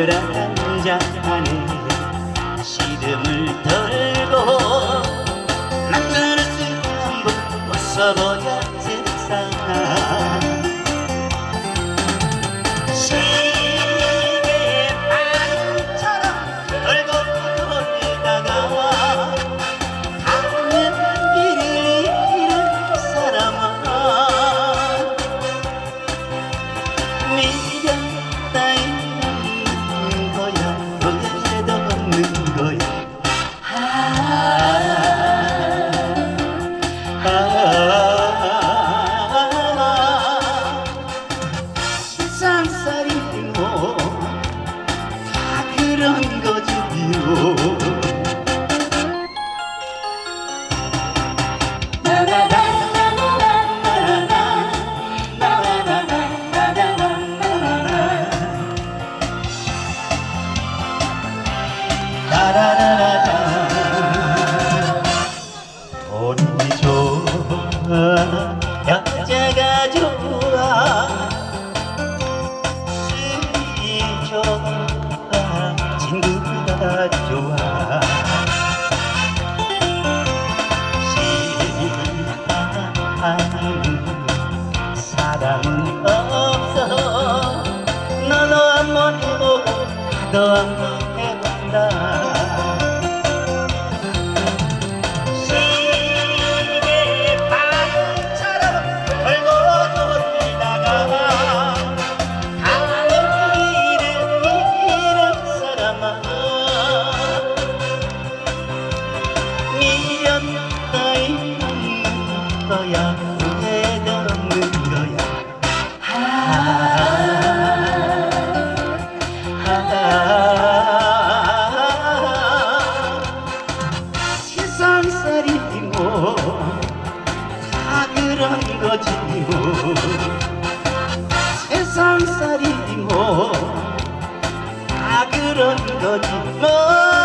그란 잔에 시름을 덜고 남자를 한번 벗어보자 세상 시 그런 거지요. 돈이 좋아 술이 좋아 좋아. 싫어하는 사람은 없어 너도 한번 해보고 나도 한번 해본다 거야 후회도 없는 거야. 아, 세상살이 뭐 다 그런 거지 뭐 세상살이 뭐다 그런 거지 뭐